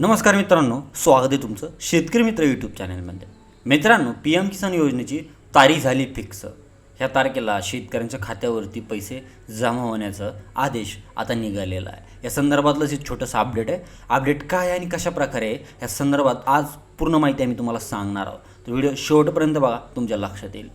नमस्कार मित्रांनो स्वागत आहे तुमचं शेतकरी मित्र यूट्यूब चॅनलमध्ये मित्रांनो पी एम किसान योजनेची तारीख झाली फिक्स ह्या तारखेला शेतकऱ्यांच्या खात्यावरती पैसे जमा होण्याचा आदेश आता निघालेला आहे. या संदर्भातलंच एक छोटंसं अपडेट आहे. अपडेट काय आहे आणि कशा प्रकारे आहे? या संदर्भात आज पूर्ण माहिती आम्ही तुम्हाला सांगणार आहोत. तर व्हिडिओ शेवटपर्यंत बघा तुमच्या लक्षात येईल.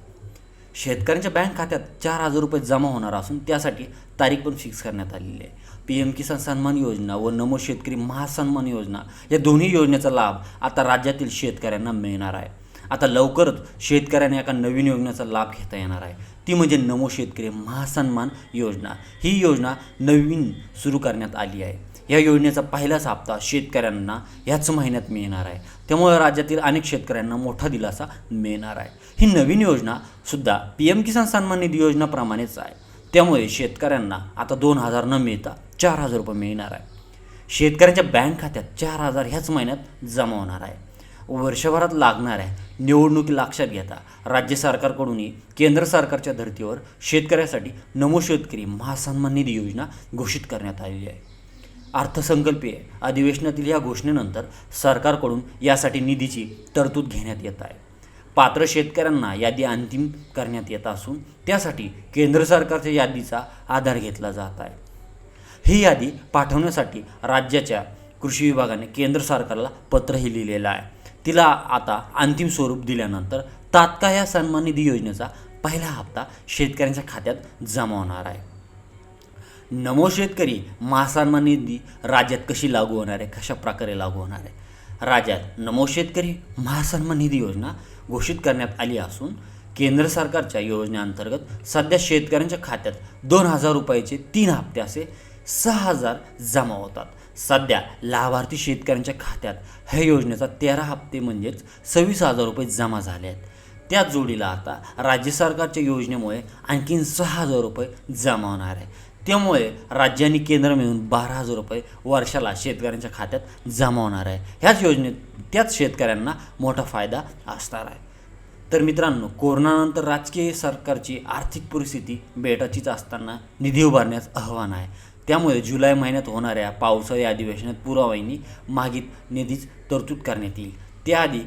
शेतकऱ्यांच्या बँक खात्यात चार हजार रुपये जमा होणार असून त्यासाठी तारीख पण फिक्स करण्यात आलेली आहे. पी एम किसान सन्मान योजना व नमो शेतकरी महासन्मान योजना या दोन्ही योजनेचा लाभ आता राज्यातील शेतकऱ्यांना मिळणार आहे. आता लवकरच शेतकऱ्यांना एका नवीन योजनेचा लाभ घेता येणार आहे. ती म्हणजे नमो शेतकरी महासन्मान योजना. ही योजना नवीन सुरू करण्यात आली आहे. या योजनेचा पहिलाच हप्ता शेतकऱ्यांना ह्याच महिन्यात मिळणार आहे. त्यामुळे राज्यातील अनेक शेतकऱ्यांना मोठा दिलासा मिळणार आहे. ही नवीन योजना सुद्धा पी एम किसान सन्मान निधी योजनाप्रमाणेच आहे. त्यामुळे शेतकऱ्यांना आता दोन हजार न मिळता चार हजार रुपये मिळणार आहे. शेतकऱ्यांच्या बँक खात्यात चार हजार ह्याच महिन्यात जमा होणार आहे. वर्षभरात लागणाऱ्या निवडणुकी लक्षात घेता राज्य सरकारकडूनही केंद्र सरकारच्या धर्तीवर शेतकऱ्यासाठी नमो शेतकरी महासन्मान निधी योजना घोषित करण्यात आलेली आहे. अर्थसंकल्पीय अधिवेशनातील या घोषणेनंतर सरकारकडून यासाठी निधीची तरतूद घेण्यात येत आहे. पात्र शेतकऱ्यांना यादी अंतिम करण्यात येत असून त्यासाठी केंद्र सरकारच्या यादीचा आधार घेतला जात आहे. ही यादी पाठवण्यासाठी राज्याच्या कृषी विभागाने केंद्र सरकारला पत्रही लिहिलेलं आहे. तिला आता अंतिम स्वरूप दिल्यानंतर तात्काळ या सन्मान निधी योजनेचा पहिला हप्ता शेतकऱ्यांच्या खात्यात जमा होणार आहे. नमो शेतकरी महासन्मान निधी राज्यात कशी लागू होणार आहे? कशा प्रकारे लागू होणार आहे? राज्यात नमो शेतकरी महासन्मान निधी योजना घोषित करण्यात आली असून केंद्र सरकारच्या योजनेअंतर्गत सध्या शेतकऱ्यांच्या खात्यात दोन हजार रुपयाचे तीन हप्ते असे सहा हजार जमा होतात. सध्या लाभार्थी शेतकऱ्यांच्या खात्यात ह्या योजनेचा तेरा हप्ते म्हणजेच सव्वीस हजार रुपये जमा झाले आहेत. त्या जोडीला आता राज्य सरकारच्या योजनेमुळे आणखीन सहा हजार रुपये जमा होणार आहे. त्यामुळे राज्याने केंद्र मिळून बारा हजार रुपये वर्षाला शेतकऱ्यांच्या खात्यात जमा होणार आहे. ह्याच योजनेत त्याच शेतकऱ्यांना मोठा फायदा असणार आहे. तर मित्रांनो कोरोनानंतर राजकीय सरकारची आर्थिक परिस्थिती बेटाचीच असताना निधी उभारण्यास आव्हान आहे. त्यामुळे जुलै महिन्यात होणाऱ्या पावसाळी अधिवेशनात पुरावाईनी मागित निधीच तरतूद करण्यात येईल. त्याआधी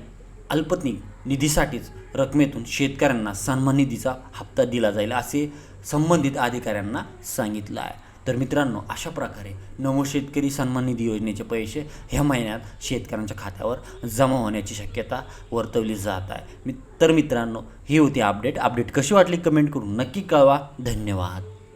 अल्पत्निक निधीसाठीच रकमेतून शेतकऱ्यांना सन्मान निधीचा हप्ता दिला जाईल असे संबंधित अधिकाऱ्यांना सांगितलं आहे. तर मित्रांनो अशा प्रकारे नमो शेतकरी सन्मान निधी योजनेचे पैसे ह्या महिन्यात शेतकऱ्यांच्या खात्यावर जमा होण्याची शक्यता वर्तवली जात आहे. मी तर मित्रांनो ही होती अपडेट. अपडेट कशी वाटली कमेंट करून नक्की कळवा. धन्यवाद.